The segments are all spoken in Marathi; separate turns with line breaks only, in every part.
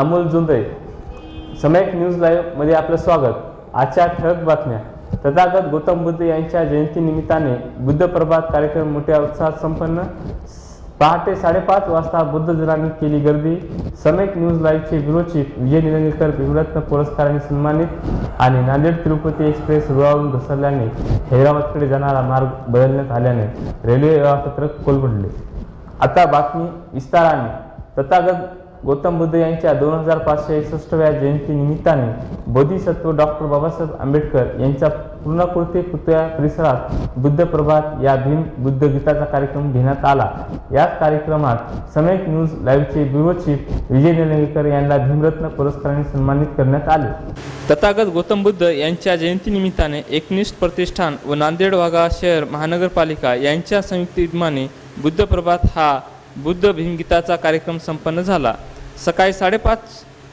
अमोल जुंदे समयक न्यूज लाईव्हमध्ये आपलं स्वागत. आजच्या ठळक बातम्या. तथागत गौतम बुद्ध यांच्या जयंतीनिमित्ताने बुद्ध प्रभात कार्यक्रम मोठ्या उत्साहात संपन्न. पहाटे साडेपाच वाजता बुद्धजनांनी केली गर्दी. समेक न्यूज लाईव्हचे ब्युरो विजय निलंगेकर भिवरत्न पुरस्काराने सन्मानित आणि नांदेड तिरुपती एक्सप्रेस रुळावरून घसरल्याने हैदराबादकडे जाणारा मार्ग बदलण्यात आल्याने रेल्वे वेळापत्रक कोलमडले आता बातमी विस्ताराने. तथागत गौतम बुद्ध यांच्या दोन हजार पाचशे एकसष्टव्या जयंतीनिमित्ताने बोधिसत्व डॉक्टर बाबासाहेब आंबेडकर यांच्या पूर्णाकृती पुतळ्या परिसरात बुद्ध प्रभात या भीम बुद्ध गीताचा कार्यक्रम घेण्यात आला. याच कार्यक्रमात समयक न्यूज लाईव्हचे ब्युरो चीफ विजय निलंगेकर यांना भीमरत्न पुरस्काराने सन्मानित करण्यात आले. तथागत गौतम बुद्ध यांच्या जयंतीनिमित्ताने एकनिष्ठ प्रतिष्ठान व नांदेड वाघा शहर महानगरपालिका यांच्या संयुक्त विद्यमाने बुद्ध प्रभात हा बुद्ध भीमगीताचा कार्यक्रम संपन्न झाला. सकाळी साडेपाच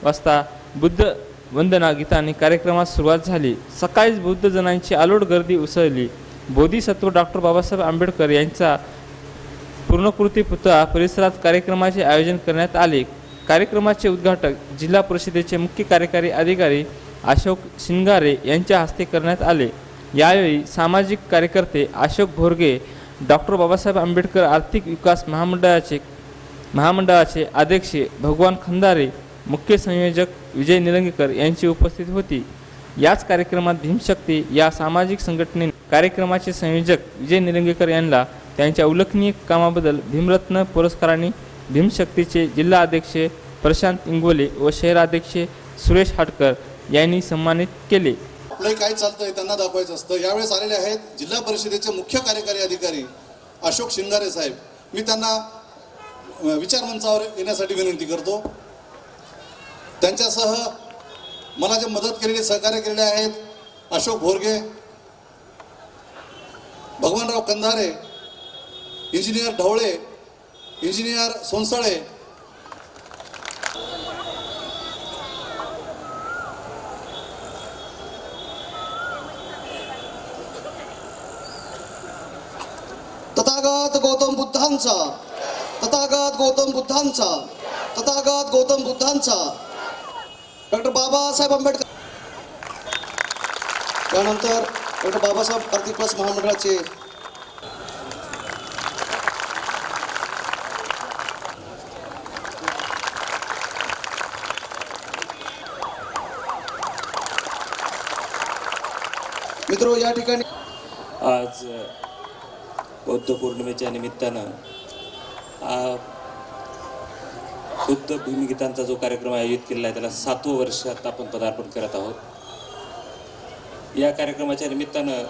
वाजता बुद्ध वंदना गीताने कार्यक्रमास सुरुवात झाली. सकाळीच बुद्ध जनांची आलोट गर्दी उसळली. बोधिसत्व डॉक्टर बाबासाहेब आंबेडकर यांचा पूर्णकृती पुतळा परिसरात कार्यक्रमाचे आयोजन करण्यात आले. कार्यक्रमाचे उद्घाटक जिल्हा परिषदेचे मुख्य कार्यकारी अधिकारी अशोक शिंगारे यांच्या हस्ते करण्यात आले. यावेळी सामाजिक कार्यकर्ते अशोक भोरगे डॉक्टर बाबासाहेब आंबेडकर आर्थिक विकास महामंडळाचे महामंडळाचे अध्यक्ष भगवान खंदारे मुख्य संयोजक विजय निलंगेकर यांची उपस्थिती होती. याच कार्यक्रमात भीमशक्ती या सामाजिक संघटने कार्यक्रमाचे संयोजक विजय निलंगेकर यांना त्यांच्या उल्लेखनीय कामाबद्दल भीमरत्न पुरस्काराने भीमशक्तीचे जिल्हा अध्यक्ष प्रशांत इंगोले व शहराध्यक्ष सुरेश हाटकर यांनी सन्मानित केले.
आपलंही काय चालतंय त्यांना दाखवायचं असतं. यावेळेस आलेले आहेत जिल्हा परिषदेचे मुख्य कार्यकारी अधिकारी अशोक शिंगारे साहेब मी त्यांना विचार विचारमंचावर येण्यासाठी विनंती करतो. त्यांच्यासह मला जे मदत केलेली सहकार्य केलेले आहेत अशोक भोरगे भगवानराव कंधारे इंजिनियर ढवळे इंजिनियर सोनसळे तथागत गौतम बुद्धांचा तथागत गौतम बुद्धांचा तथागत गौतम बुद्धांचा. डॉक्टर बाबासाहेब आंबेडकर. त्यानंतर डॉक्टर बाबासाहेब आर्थिक विकास महामंडळाचे. मित्र या ठिकाणी
आज बौद्ध पौर्णिमेच्या निमित्तानं बुद्ध भूमिगीतांचा जो कार्यक्रम आयोजित केलेला आहे त्याला सातवं वर्षात आपण पदार्पण करत आहोत. या कार्यक्रमाच्या निमित्तानं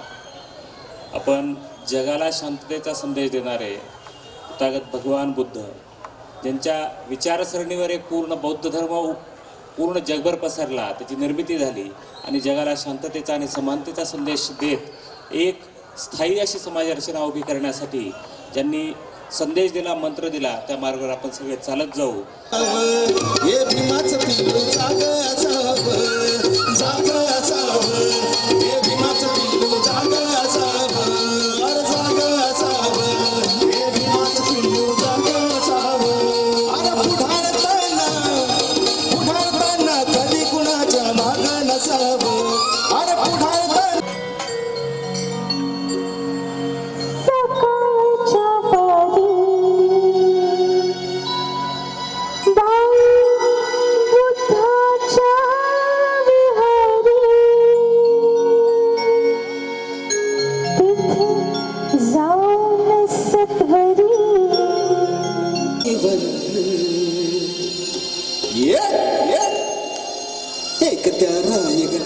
आपण जगाला शांततेचा संदेश देणारे तथागत भगवान बुद्ध ज्यांच्या विचारसरणीवर एक पूर्ण बौद्ध धर्म पूर्ण जगभर पसरला त्याची निर्मिती झाली आणि जगाला शांततेचा आणि समानतेचा संदेश देत एक स्थायी अशी समाजरचना उभी करण्यासाठी ज्यांनी संदेश दिला मंत्र दिला त्या मार्गावर आपण सगळे चालत जाऊ.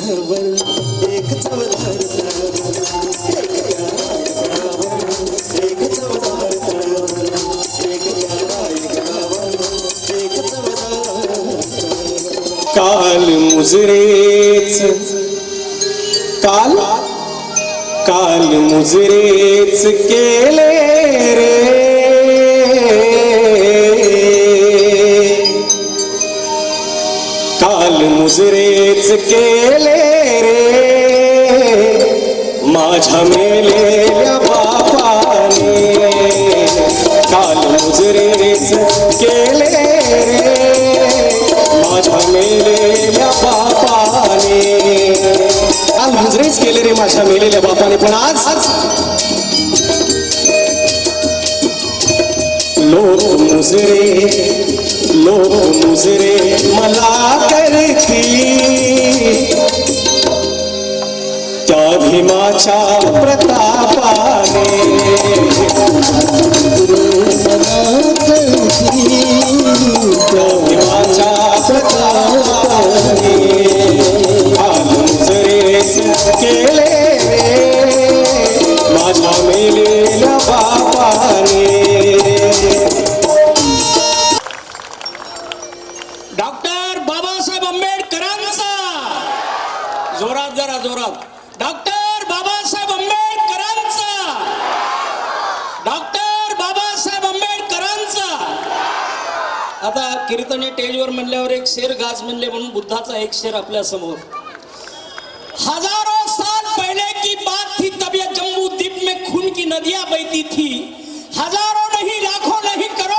एक त्या रायगडावर एक चवदार तळावर. काल मुजरेच काल काल मुजरेच केले रे. माझ्या मेलेल्या बापाने काल मुजरेच केले रे. माझ्या मेलेल्या बापाने काल मुजरेच केले रे माझ्या मेलेल्या बापाने. पण आज लोक मुजरे लोक मुजरे मला करती। त्या भीमाच्या प्रतापाने। त्या भीमाच्या प्रतापाने। मुजरेच केले रे माझ्या मेलेल्या बापाने।
जोरात डॉक्टर बाबासाहेब आंबेडकरांचा. डॉक्टर बाबासाहेब आंबेडकरांचा. आता कीर्तने टेजवर म्हणल्यावर एक शेर गाज म्हणले म्हणून बुद्धाचा एक शेर आपल्यासमोर. हजारो साल पहले की बात थी तब ये जम्मू द्वीप में खून की नदियां बहती थी. हजारों नहीं लाखों नहीं करोड़ों